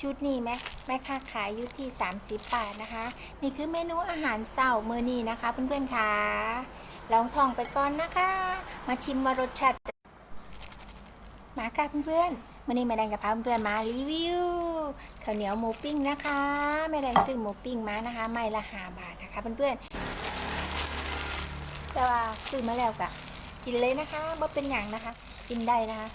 ชุดนี้แม่แม่ค้าขายอยู่ที่ 30 บาทนะคะ นี่คือเมนูอาหารเช้ามื้อนี้นะคะ เพื่อนๆค่ะลองท่องไปก่อนนะคะ มาชิมว่ารสชาติมาค่ะเพื่อนๆมื้อนี้แม่แดงกับพาเพื่อนๆมารีวิวข้าวเหนียวหมูปิ้งนะคะแม่แดงซื้อหมูปิ้งมานะคะ ไม่ละห้าบาทนะคะเพื่อนๆแต่ว่าซื้อมาแล้วกะกินเลยนะคะบ่เป็นอย่างนะคะ กินได้นะคะ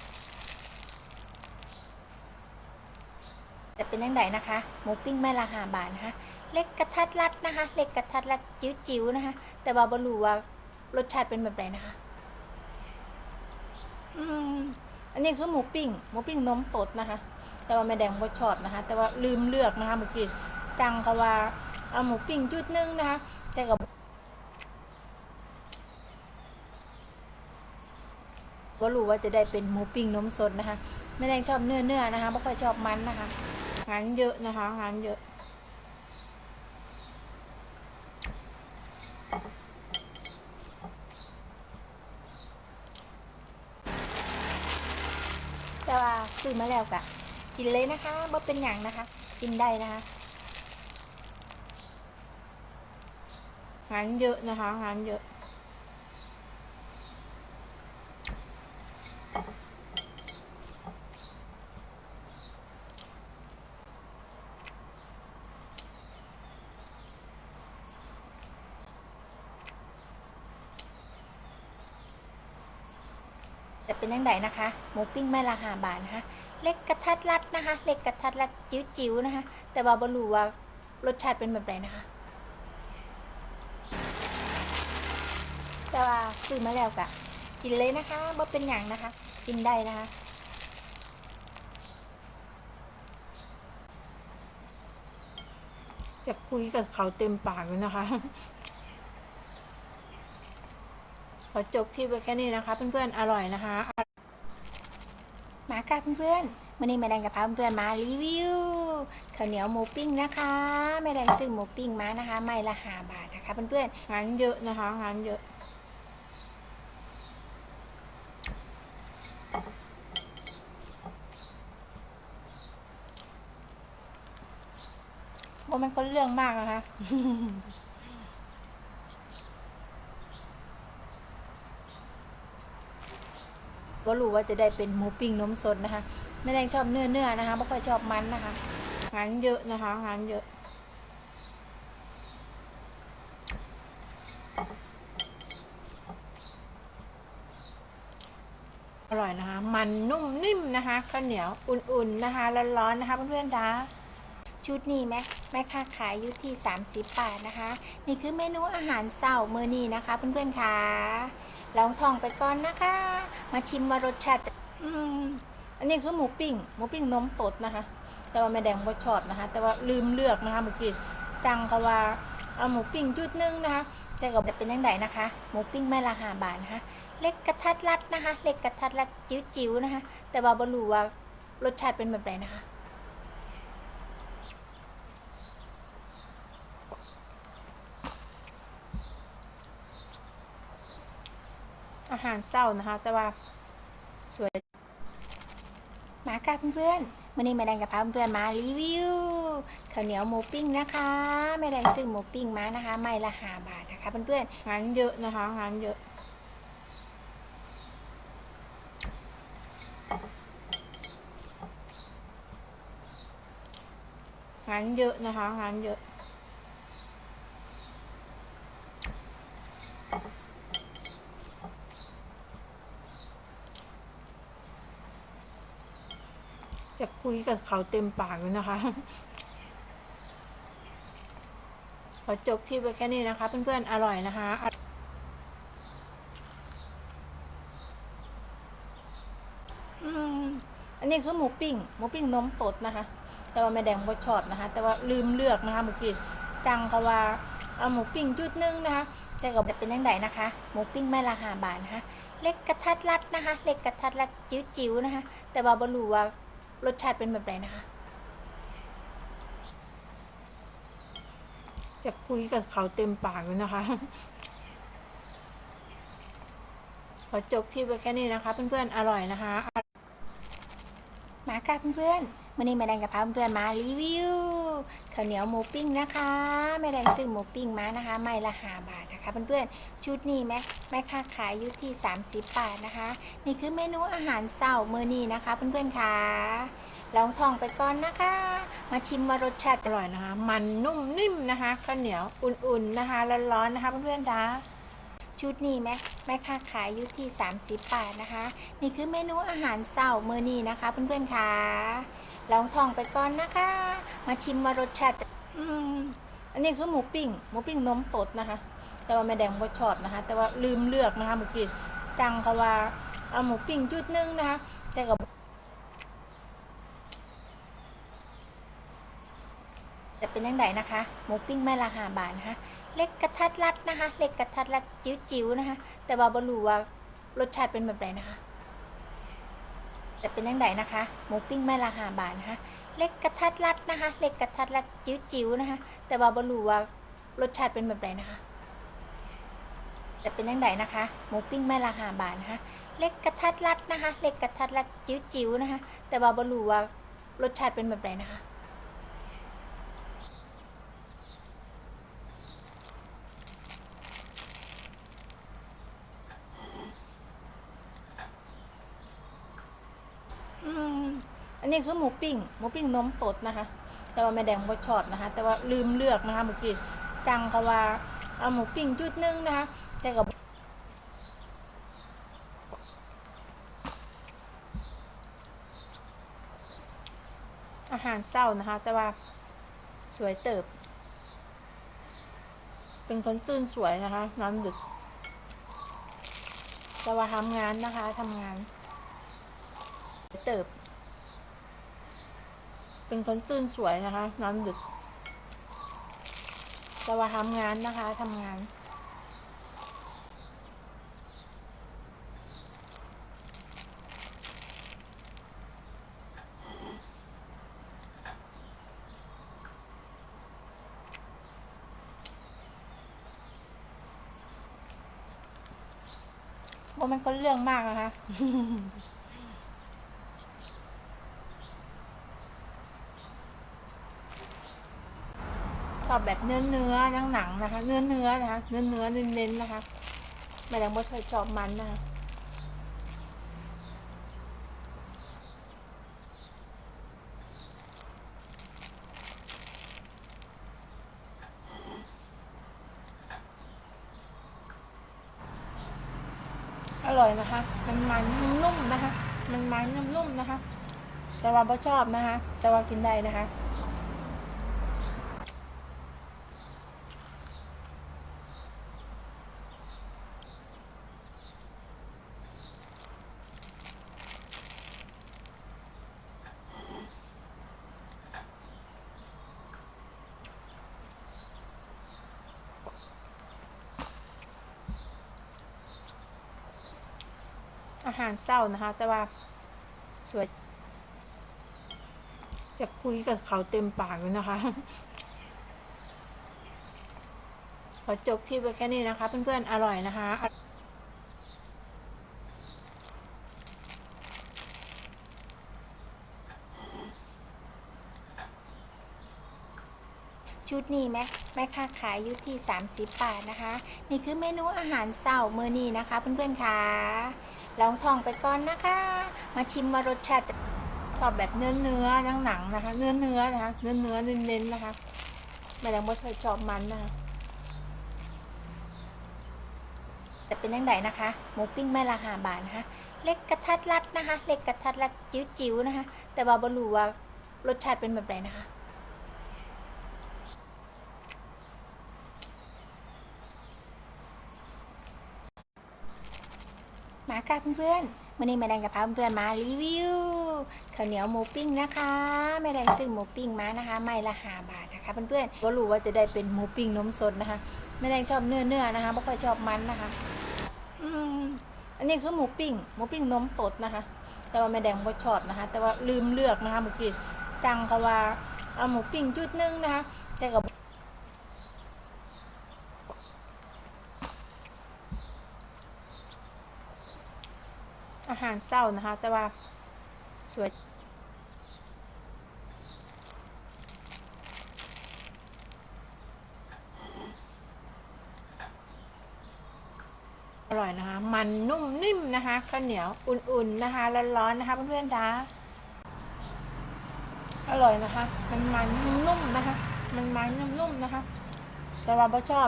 จะเป็นยังไงนะคะหมูปิ้งแม่ละหาบาทนะคะ เล็กกระทัดรัดนะคะ เล็กกระทัดรัดจิ๋วๆนะคะ แต่ว่าบรูว่ารสชาติเป็นแบบไหนนะคะ อืมอันนี้คือหมูปิ้งหมูปิ้งนมสดนะคะ แต่ว่าแม่แดงบ่ชอบนะคะ แต่ว่าลืมเลือกนะคะเมื่อกี้สั่งเขาว่าเอาหมูปิ้งจุดนึงนะคะ แต่กับว่ารู้ว่าจะได้เป็นหมูปิ้งนมสดนะคะแม่แดงชอบเนื้อเนื้อนะคะไม่ค่อยชอบมันนะคะ งานเยอะนะคะงานเยอะ แต่ว่าซื้อมาแล้วกะกินเลยนะคะบ่เป็นอย่างนะคะ กินได้นะคะงานเยอะนะคะงานเยอะ เป็นยังไงนะคะ หมูปิ้งแม่ละหาบาทนะคะ เล็กกระทัดรัดนะคะ เล็กกระทัดรัดจิ๋วๆนะคะ แต่ว่าบรูว่ารสชาติเป็นแบบไหนนะคะ แต่ว่าซื้อมาแล้วกะกินเลยนะคะบ่เป็นอย่างนะคะ กินได้นะคะจะคุยกับเขาเต็มปากเลยนะคะ ขอจบคลิปไว้แค่นี้นะคะ เพื่อนๆ อร่อยนะคะ มาค่ะเพื่อนๆวันนี้แม่แดงกับพาเพื่อนๆมารีวิวข้าวเหนียวหมูปิ้งนะคะแม่แดงซื้อหมูปิ้งมานะคะ ไม่ละห้าบาทนะคะ เพื่อนๆงานเยอะนะคะงานเยอะว่ามันก็เรื่องมากนะคะ ก็รู้ว่าจะได้เป็นหมูปิ้งนมสดนะคะแม่แดงชอบเนื้อเนื้อนะคะไม่ค่อยชอบมันนะคะงานเยอะนะคะงานเยอะอร่อยนะคะ มันนุ่มนิ่มนะคะข้าวเหนียวอุ่นๆนะคะร้อนๆนะคะเพื่อนๆคะชุดนี้แม่แม่ค้าขายอยู่ที่ 30 บาทนะคะ นี่คือเมนูอาหารเช้าเมื้อนี้นะคะเพื่อนๆค่ะ ลองท่องไปก่อนนะคะ มาชิมว่ารสชาติอืมอันนี้คือหมูปิ้ง หมูปิ้งนมสดนะคะ แต่ว่าแม่แดงบ่ชอบนะคะ แต่ว่าลืมเลือกนะคะเมื่อกี้สั่งเขาว่าเอาหมูปิ้งจุดนึงนะคะ แต่ก็จะเป็นยังไงนะคะ หมูปิ้งแม่ละห้าบาทนะคะ เล็กกระทัดรัดนะคะ เล็กกระทัดรัดจิ๋วๆนะคะ แต่ว่าบรู้ว่ารสชาติเป็นแบบไหนนะคะ อาหารเศร้านะคะ แต่ว่าสวยมาค่ะเพื่อนๆวันนี้แม่แดงกับพาเพื่อนมารีวิวข้าวเหนียวหมูปิ้งนะคะแม่แดงซื้อหมูปิ้งมานะคะ ไม่ละห้าบาทนะคะเพื่อนๆงานเยอะนะคะงานเยอะงานเยอะนะคะงานเยอะ จะคุยกับเขาเต็มปากเลยนะคะ ขอจบคลิปไว้แค่นี้นะคะ เพื่อนๆ อร่อยนะคะอืมอันนี้คือหมูปิ้ง หมูปิ้งนมสดนะคะ แต่ว่าแม่แดงบ่ชอบนะคะ แต่ว่าลืมเลือกนะคะเมื่อกี้สั่งเขาว่าเอาหมูปิ้งจุดนึงนะคะแต่ก็จะเป็นยังไงนะคะ หมูปิ้งแม่ละห้าบาทนะคะ เล็กกระทัดรัดนะคะ เล็กกระทัดรัดจิ๋วๆนะคะ แต่ว่าบรู้ว่า รสชาติเป็นแบบไหนนะคะจะคุยกับเขาเต็มปากเลยนะคะ ขอจบคลิปไว้แค่นี้นะคะ เพื่อนๆ อร่อยนะคะ มาค่ะเพื่อนๆวันนี้มาแดงกับพาเพื่อนๆมารีวิว ข้าวเหนียวหมูปิ้งนะคะแม่แดงซื้อหมูปิ้งมานะคะไม่ละหาบาทนะคะเพื่อนๆชุดนี้แม่แม่ค้าขายอยู่ที่ 30 บาทนะคะ นี่คือเมนูอาหารเช้ามื้อนี้นะคะเพื่อนๆค่ะลองท่องไปก่อนนะคะ มาชิมว่ารสชาติอร่อยนะคะ มันนุ่มนิ่มนะคะข้าวเหนียวอุ่นๆนะคะร้อนๆนะคะเพื่อนๆค่ะชุดนี้แม่แม่ค้าขายอยู่ที่ 30 บาทนะคะ นี่คือเมนูอาหารเช้ามื้อนี้นะคะเพื่อนๆค่ะ ลองท่องไปก่อนนะคะ มาชิมว่ารสชาติอืมอันนี้คือหมูปิ้ง หมูปิ้งนมสดนะคะ แต่ว่าแม่แดงบ่ชอบนะคะ แต่ว่าลืมเลือกนะคะเมื่อกี้สั่งเขาว่าเอาหมูปิ้งจุดหนึงนะคะ แต่ก็จะเป็นยังไงนะคะ หมูปิ้งแม่ละห้าบาทนะคะ เล็กกระทัดรัดนะคะ เล็กกระทัดรัดจิ๋วๆนะคะ แต่ว่าบรู้ว่ารสชาติเป็นแบบไหนนะคะ จะเป็นยังไงนะคะหมูปิ้งแม่ลาห้าบาทนะคะ เล็กกระทัดรัดนะคะ เล็กกระทัดรัดจิ๋วๆนะคะ แต่ว่าบรู้ว่ารสชาติเป็นแบบไหนนะคะ จะเป็นยังไงนะคะหมูปิ้งแม่ลาห้าบาทนะคะ เล็กกระทัดรัดนะคะ เล็กกระทัดรัดจิ๋วๆนะคะ แต่ว่าบรู้ว่ารสชาติเป็นแบบไหนนะคะ อืมอั นี้คือหมูปิ้งหมูปิ้งนมสดนะคะ แต่ว่าแม่แดงบ่ชอบนะคะ แต่ว่าลืมเลือกนะคะเมื่อกี้สั่งเขาว่าเอาหมูปิ้งจุดหนึงนะคะ แต่ก็อาหารเศร้านะคะ แต่ว่าสวยเติบ เป็นคนตื่นสวยนะคะนอนดึกแต่ว่าทำงานนะคะทำงาน เติบ เป็นคนตื่นสวยนะคะนอนดึกแต่ว่าทำงานนะคะทำงานว่ามันก็เรื่องมากนะคะ อบแบบเนื้อเนื้อหนังหนังๆนะคะ เนื้อเนื้อนะคะ เนื้อเนื้อเน้นเน้นๆนะคะแม่แดงบ่เคยชอบมันนะคะอร่อยนะคะ มันมันนุ่มนะคะ มันมันนุ่มๆนะคะ แต่ว่าบ่ชอบนะคะ แต่ว่ากินได้นะคะ อาหารเศร้านะคะ แต่ว่าสวยจะคุยกับเขาเต็มปากเลยนะคะ ขอจบคลิปไว้แค่นี้นะคะ เพื่อนๆ อร่อยนะคะชุดนี้แม่แม่ค้าขายอยู่ที่ 30 บาทนะคะ นี่คือเมนูอาหารเช้ามื้อนี้นะคะ เพื่อนๆค่ะ ลองท่องไปก่อนนะคะ มาชิมว่ารสชาติชอบแบบเนื้อเนื้อหนังหนังๆนะคะ เนื้อเนื้อนะคะเนื้อเนื้อเน้นๆนะคะแม่แดงบ่เคยชอบมันนะคะจะเป็นยังไงนะคะหมูปิ้งแม่ละหาบาทนะคะ เล็กกระทัดรัดนะคะ เล็กกระทัดรัดจิ๋วๆนะคะ แต่ว่าบรูว่ารสชาติเป็นแบบไหนนะคะ มาค่ะเพื่อนๆวันนี้แม่แดงกับพาเพื่อนๆมารีวิวข้าวเหนียวหมูปิ้งนะคะแม่แดงซื้อหมูปิ้งมานะคะไม่ละห้าบาทนะคะเพื่อนๆก็รู้ว่าจะได้เป็นหมูปิ้งนมสดนะคะแม่แดงชอบเนื้อเนื้อๆนะคะไม่ค่อยชอบมันนะคะ อืมอันนี้คือหมูปิ้งหมูปิ้งนมสดนะคะ แต่ว่าแม่แดงบ่ชอบนะคะ แต่ว่าลืมเลือกนะคะเมื่อกี้สั่งเขาว่าเอาหมูปิ้งจุดนึงนะคะ เศร้านะคะ แต่ว่าสวยอร่อยนะคะ มันนุ่มนิ่มนะคะข้าวเหนียวอุ่นๆนะคะร้อนๆนะคะเพื่อนๆจ้าอร่อยนะคะ มันมันนุ่มๆนะคะ มันมันนุ่มๆนะคะ แต่ว่าเราชอบ